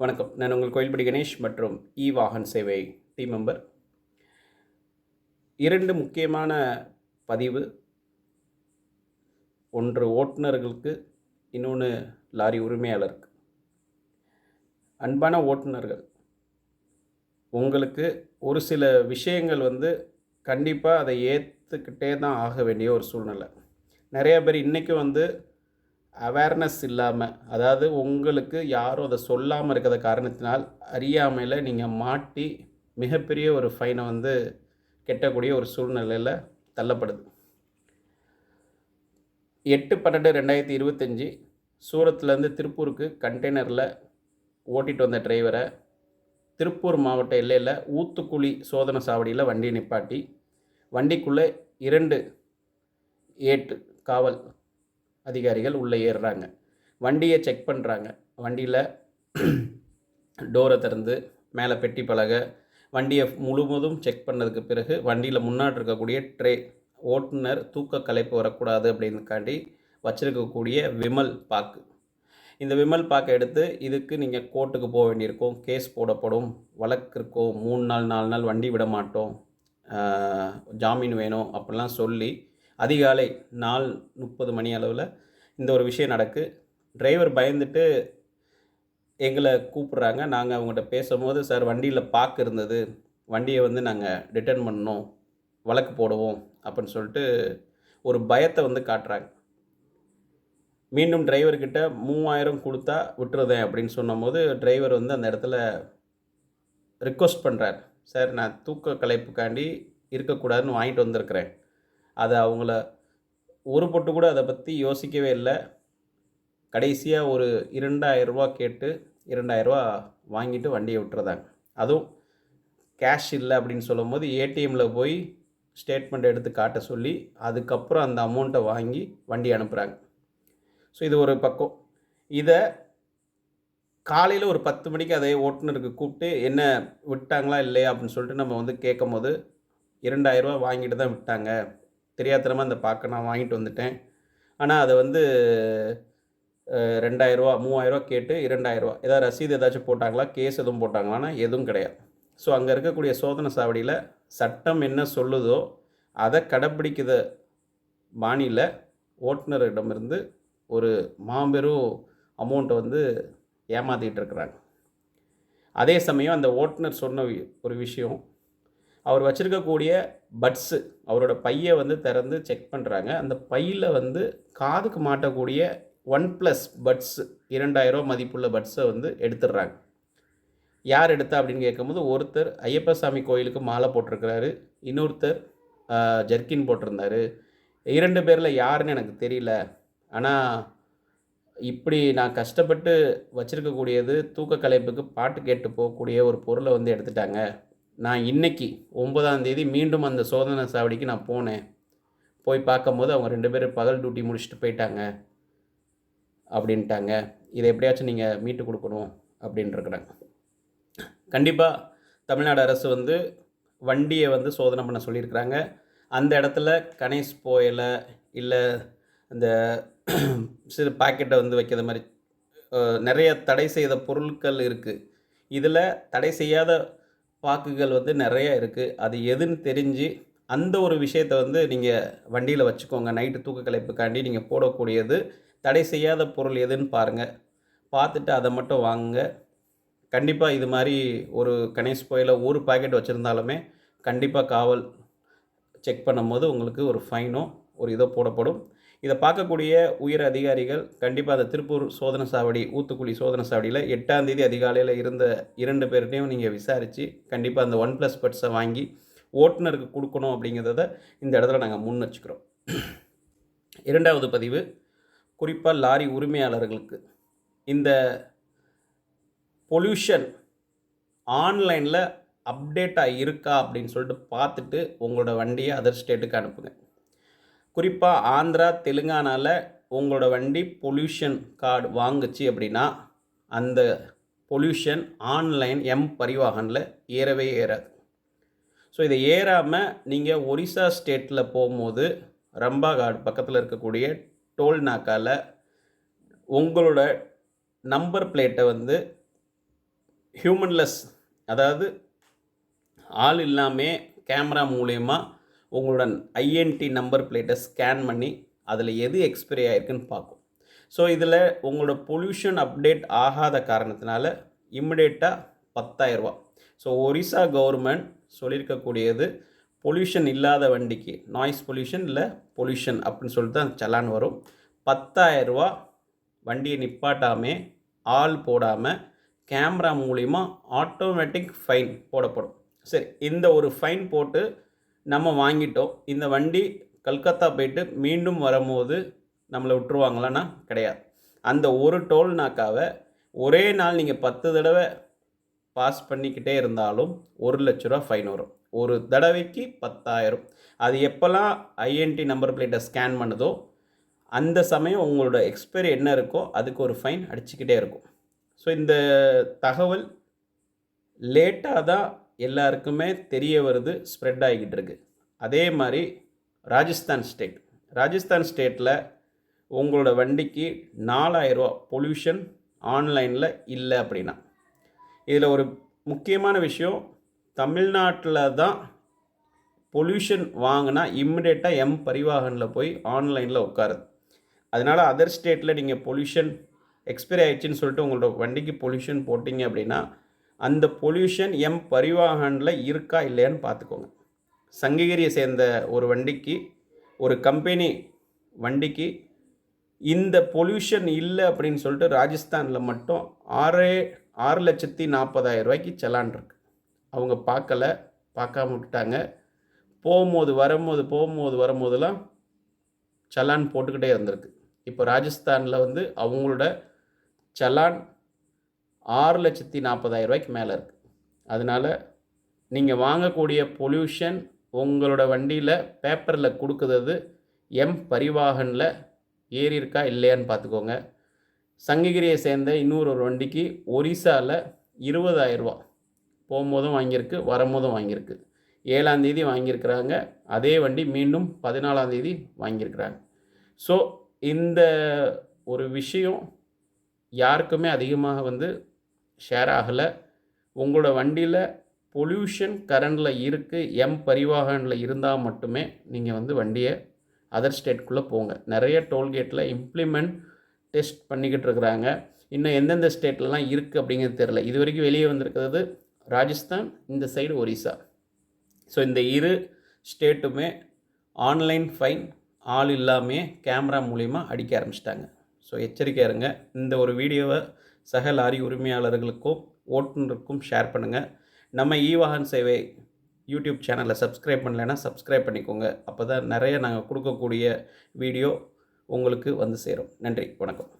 வணக்கம். நான் உங்கள் கோயில்படி கணேஷ் மற்றும் E Vahan Sevai team member இரண்டு முக்கியமான பதிவு. ஒன்று ஓட்டுநர்களுக்கு இன்னொன்று லாரி உரிமையாளருக்கு. அன்பான ஓட்டுநர்கள் உங்களுக்கு ஒரு சில விஷயங்கள் வந்து கண்டிப்பாக அதை ஏற்றுக்கிட்டே தான் ஆக வேண்டிய ஒரு சூழ்நிலை. நிறையா பேர் இன்றைக்கும் வந்து அவேர்னஸ் இல்லாமல் அதாவது உங்களுக்கு யாரும் அதை சொல்லாமல் இருக்கிற காரணத்தினால் அறியாமையில் நீங்கள் மாட்டி மிகப்பெரிய ஒரு ஃபைனை வந்து கெட்டக்கூடிய ஒரு சூழ்நிலையில் தள்ளப்படுது. எட்டு பன்னெண்டு ரெண்டாயிரத்தி இருபத்தஞ்சி சூரத்துலேருந்து திருப்பூருக்கு கண்டெய்னரில் ஓட்டிகிட்டு வந்த டிரைவரை திருப்பூர் மாவட்ட எல்லையில் ஊத்துக்குழி சோதனை சாவடியில் வண்டியை நிப்பாட்டி வண்டிக்குள்ளே இரண்டு ஏட்டு காவல் அதிகாரிகள் உள்ளே ஏறுறாங்க. வண்டியை செக் பண்ணுறாங்க வண்டியில் டோரை திறந்து மேலே பெட்டி பலகை வண்டியை முழுவதும் செக் பண்ணதுக்கு பிறகு வண்டியில் முன்னாடி இருக்கக்கூடிய ட்ரே ஓட்டுநர் தூக்க கலைப்பு வரக்கூடாது அப்படின்னுக்காண்டி வச்சுருக்கக்கூடிய விமல் பாக்கு. இந்த விமல் பாக்கை எடுத்து இதுக்கு நீங்கள் கோர்ட்டுக்கு போக வேண்டியிருக்கும். கேஸ் போடப்படும். வழக்கு இருக்கும் மூணு நாள் நாலு நாள் வண்டி விட மாட்டோம் ஜாமீன் வேணும் அப்படிலாம் சொல்லி அதிகாலை நாலு முப்பது மணி அளவில் இந்த ஒரு விஷயம் நடக்கு. டிரைவர் பயந்துட்டு எங்களை கூப்பிட்றாங்க. நாங்கள் அவங்ககிட்ட பேசும்போது சார் வண்டியில் பாக்கு இருந்தது. வண்டியை வந்து நாங்கள் ரிட்டர்ன் பண்ணோம் வழக்கு போடுவோம். அப்படின்னு சொல்லிட்டு ஒரு பயத்தை வந்து காட்டுறாங்க. மீண்டும் டிரைவர்கிட்ட மூவாயிரம் கொடுத்தா விட்டுருதேன். அப்படின்னு சொன்னபோது டிரைவர் வந்து அந்த இடத்துல ரிக்வஸ்ட் பண்ணுறார் சார் நான் தூக்க கலைப்புக்காண்டி இருக்கக்கூடாதுன்னு வாங்கிட்டு வந்திருக்கிறேன். அதை அவங்கள ஒரு பொட்டு கூட அதை பற்றி யோசிக்கவே இல்லை. கடைசியாக ஒரு இரண்டாயிரரூபா கேட்டு இரண்டாயிரரூபா வாங்கிட்டு வண்டியை விட்டுறதாங்க. அதுவும் கேஷ் இல்லை அப்படின்னு சொல்லும்போது ஏடிஎம்மில் போய் ஸ்டேட்மெண்ட் எடுத்து காட்ட சொல்லி அதுக்கப்புறம் அந்த அமௌண்ட்டை வாங்கி வண்டி அனுப்புகிறாங்க ஸோ இது ஒரு பக்கம். இதை காலையில் ஒரு பத்து மணிக்கு அதே ஓட்டுநருக்கு கூப்பிட்டு என்ன விட்டாங்களா இல்லையா அப்படின்னு சொல்லிட்டு நம்ம வந்து கேட்கும் போது இரண்டாயிரரூபா வாங்கிட்டு தான் விட்டாங்க. தெரியாத்தனமாக அந்த பாக்கை நான் வாங்கிட்டு வந்துட்டேன். ஆனால் அதை வந்து ரெண்டாயிரரூவா மூவாயிரரூவா கேட்டு இரண்டாயிரரூவா. ஏதாவது ரசீது ஏதாச்சும் போட்டாங்களா? கேஸ் எதுவும் போட்டாங்களான்னா எதுவும் கிடையாது. ஸோ அங்கே இருக்கக்கூடிய சோதனை சாவடியில் சட்டம் என்ன சொல்லுதோ அதை கடைப்பிடிக்கிற பாணியில் ஓட்டுநரிடமிருந்து ஒரு மாபெரும் அமௌண்ட்டை வந்து ஏமாற்றிட்டு இருக்கிறாங்க. அதே சமயம் அந்த ஓட்டுநர் சொன்ன வி- ஒரு விஷயம் அவர் வச்சுருக்கக்கூடிய பட்ஸு அவரோட பையை வந்து திறந்து செக் பண்ணுறாங்க அந்த பையில் வந்து காதுக்கு மாட்டக்கூடிய ஒன் ப்ளஸ் பட்ஸ் இரண்டாயிரம் மதிப்புள்ள பட்ஸை வந்து எடுத்துடுறாங்க. யார் எடுத்தா அப்படின்னு கேட்கும்போது ஒருத்தர் ஐயப்பசாமி கோயிலுக்கு மாலை போட்டிருக்கிறாரு இன்னொருத்தர் ஜர்க்கின் போட்டிருந்தார். இரண்டு பேரில் யாருன்னு எனக்கு தெரியல. ஆனால் இப்படி நான் கஷ்டப்பட்டு வச்சுருக்கக்கூடியது தூக்க கலைப்புக்கு பாட்டு கேட்டு போகக்கூடிய ஒரு பொருளை வந்து எடுத்துட்டாங்க. நான் இன்றைக்கி ஒன்பதாம் தேதி மீண்டும் அந்த சோதனை சாவடிக்கு நான் போனேன். போய் பார்க்கும்போது அவங்க ரெண்டு பேரும் பகல் டியூட்டி முடிச்சுட்டு போயிட்டாங்க. அப்படின்ட்டாங்க. இதை எப்படியாச்சும் நீங்கள் மீட்டு கொடுக்கணும் அப்படின்ட்டுருக்குறாங்க கண்டிப்பாக தமிழ்நாடு அரசு வந்து வண்டியை வந்து சோதனை பண்ண சொல்லியிருக்கிறாங்க. அந்த இடத்துல கணேஷ் போயலை இல்லை இந்த சிறு பாக்கெட்டை வந்து வைக்கிற மாதிரி நிறைய தடை செய்த பொருட்கள் இருக்குது இதில் தடை செய்யாத பாக்குகள் வந்து நிறைய இருக்குது அது எதுன்னு தெரிஞ்சு அந்த ஒரு விஷயத்தை வந்து நீங்கள் வண்டியில் வச்சுக்கோங்க. நைட்டு தூக்க கலைப்புக்காண்டி நீங்கள் போடக்கூடியது தடை செய்யாத பொருள் எதுன்னு பாருங்கள் பார்த்துட்டு அதை மட்டும் வாங்குங்க. கண்டிப்பாக இது மாதிரி ஒரு கணேஷ் போயில் ஒரு பாக்கெட் வச்சுருந்தாலுமே கண்டிப்பாக காவல் செக் பண்ணும்போது உங்களுக்கு ஒரு ஃபைனோ ஒரு இதோ போடப்படும். இதை பார்க்கக்கூடிய உயர் அதிகாரிகள் கண்டிப்பாக அந்த திருப்பூர் சோதனை சாவடி ஊத்துக்குழி சோதனை சாவடியில் எட்டாம் தேதி அதிகாலையில் இருந்த இரண்டு பேர்கிட்டையும் நீங்கள் விசாரித்து கண்டிப்பாக அந்த ஒன் ப்ளஸ் பட்ஸை வாங்கி ஓட்டுநருக்கு கொடுக்கணும் அப்படிங்கிறத இந்த இடத்துல நாங்கள் முன் வச்சுக்கிறோம். இரண்டாவது பதிவு குறிப்பாக லாரி உரிமையாளர்களுக்கு. இந்த பொல்யூஷன் ஆன்லைனில் அப்டேட்டாக இருக்கா அப்படின்னு சொல்லிட்டு பார்த்துட்டு உங்களோட வண்டியை அதர் ஸ்டேட்டுக்கு அனுப்புங்க. குறிப்பாக ஆந்திரா தெலுங்கானாவில் உங்களோட வண்டி பொல்யூஷன் கார்டு வாங்குச்சு அப்படின்னா அந்த பொல்யூஷன் ஆன்லைன் எம் பரிவாகனில் ஏறவே ஏறாது. ஸோ இதை ஏறாமல் நீங்கள் ஒரிசா ஸ்டேட்டில் போகும்போது ரம்பா கார்டு பக்கத்தில் இருக்கக்கூடிய டோல் நாக்காவில் உங்களோட நம்பர் பிளேட்டை வந்து ஹியூமன்லெஸ் அதாவது ஆள் இல்லாமல் கேமரா மூலயமா உங்களோட ஐஎன்டி நம்பர் பிளேட்டை ஸ்கேன் பண்ணி அதில் எது எக்ஸ்பிரி ஆகிருக்குன்னு பார்க்கும். ஸோ இதில் உங்களோட பொல்யூஷன் அப்டேட் ஆகாத காரணத்தினால இம்மிடியேட்டாக பத்தாயிரரூபா ஸோ ஒரிசா கவர்மெண்ட் சொல்லியிருக்கக்கூடியது பொல்யூஷன் இல்லாத வண்டிக்கு நாய்ஸ் பொல்யூஷன் இல்லை பொல்யூஷன் அப்படின்னு சொல்லிட்டு தான் சலான் வரும். பத்தாயிரரூபா வண்டியை நிப்பாட்டாமே ஆள் போடாமல் கேமரா மூலிமா ஆட்டோமேட்டிக் ஃபைன் போடப்படும். சரி இந்த ஒரு ஃபைன் போட்டு நம்ம வாங்கிட்டோம். இந்த வண்டி கல்கத்தா போயிட்டு மீண்டும் வரும்போது நம்மளை விட்டுருவாங்களான்னா கிடையாது. அந்த ஒரு டோல்னாக்காவை ஒரே நாள் நீங்கள் பத்து தடவை பாஸ் பண்ணிக்கிட்டே இருந்தாலும் ஒரு லட்ச ரூபா ஃபைன் வரும். ஒரு தடவைக்கு பத்தாயிரம். அது எப்போல்லாம் ஐஎன்டி நம்பர் பிளேட்டை ஸ்கேன் பண்ணுதோ அந்த சமயம் உங்களோட எக்ஸ்பைரி என்ன இருக்கோ அதுக்கு ஒரு ஃபைன் அடிச்சுக்கிட்டே இருக்கும். ஸோ இந்த தகவல் லேட்டாக தான் எல்லாருக்குமே தெரிய வருது ஸ்ப்ரெட் ஆகிக்கிட்டு இருக்கு. அதே மாதிரி ராஜஸ்தான் ஸ்டேட் ராஜஸ்தான் ஸ்டேட்டில் உங்களோட வண்டிக்கு நாலாயிரரூவா பொல்யூஷன் ஆன்லைனில் இல்லை அப்படின்னா. இதில் ஒரு முக்கியமான விஷயம் தமிழ்நாட்டில் தான் பொல்யூஷன் வாங்கினா இம்மிடியேட்டாக எம் பரிவாகனில் போய் ஆன்லைனில் உட்காருது. அதனால் அதர் ஸ்டேட்டில் நீங்கள் பொல்யூஷன் எக்ஸ்பைரி ஆயிடுச்சுன்னு சொல்லிட்டு உங்களோட வண்டிக்கு பொல்யூஷன் போட்டிங்க அப்படின்னா அந்த பொல்யூஷன் எம் பரிவாகனில் இருக்கா இல்லையான்னு பார்த்துக்கோங்க. சங்ககிரியை சேர்ந்த ஒரு வண்டிக்கு ஒரு கம்பெனி வண்டிக்கு இந்த பொல்யூஷன் இல்லை அப்படின்னு சொல்லிட்டு ராஜஸ்தானில் மட்டும் ஆறே ஆறு லட்சத்தி நாற்பதாயிரம் ரூபாய்க்கு செலான் இருக்கு. அவங்க பார்க்கல பார்க்காம விட்டுட்டாங்க. போகும்போது வரும்போது போகும்போது வரும்போதெல்லாம் சலான் போட்டுக்கிட்டே இருந்திருக்கு. இப்போ ராஜஸ்தானில் வந்து அவங்களோட சலான் ஆறு லட்சத்தி நாற்பதாயிரம் ரூபாய்க்கு மேலே இருக்குது அதனால் நீங்கள் வாங்கக்கூடிய பொல்யூஷன் உங்களோட வண்டியில் பேப்பரில் கொடுக்குறது எம் பரிவாகனில் ஏறி இருக்கா இல்லையான்னு பார்த்துக்கோங்க சங்ககிரியை சேர்ந்த இன்னொரு ஒரு வண்டிக்கு ஒரிசாவில் இருபதாயிரரூபா போகும்போதும் வாங்கியிருக்கு வரும்போதும் வாங்கியிருக்கு. ஏழாந்தேதி வாங்கியிருக்கிறாங்க. அதே வண்டி மீண்டும் பதினாலாந்தேதி வாங்கியிருக்கிறாங்க. ஸோ இந்த ஒரு விஷயம் யாருக்குமே அதிகமாக வந்து ஷேர் ஆகலை. உங்களோட வண்டியில் பொல்யூஷன் கரண்டில் இருக்குது எம் பரிவாகனில் இருந்தால் மட்டுமே நீங்கள் வந்து வண்டியை அதர் ஸ்டேட்குள்ளே போங்க. நிறைய டோல்கேட்டில் இம்ப்ளிமெண்ட் டெஸ்ட் பண்ணிக்கிட்டு இருக்கிறாங்க. இன்னும் எந்தெந்த ஸ்டேட்லலாம் இருக்குது அப்படிங்கிறது தெரில இது வரைக்கும் வெளியே வந்திருக்கிறது ராஜஸ்தான் இந்த சைடு ஒரிசா. ஸோ இந்த இரு ஸ்டேட்டுமே ஆன்லைன் ஃபைன் ஆள் இல்லாமே கேமரா மூலிமா அடிக்க ஆரம்பிச்சிட்டாங்க. ஸோ எச்சரிக்கையாக இருங்க. இந்த ஒரு வீடியோவை சக லாரி உரிமையாளர்களுக்கும் ஓட்டுநருக்கும் ஷேர் பண்ணுங்கள் நம்ம இ வாகன் சேவை யூடியூப் சேனலை சப்ஸ்கிரைப் பண்ணலைன்னா சப்ஸ்கிரைப் பண்ணிக்கோங்க. அப்போ தான் நிறைய நாங்கள் கொடுக்கக்கூடிய வீடியோ உங்களுக்கு வந்து சேரும். நன்றி வணக்கம்.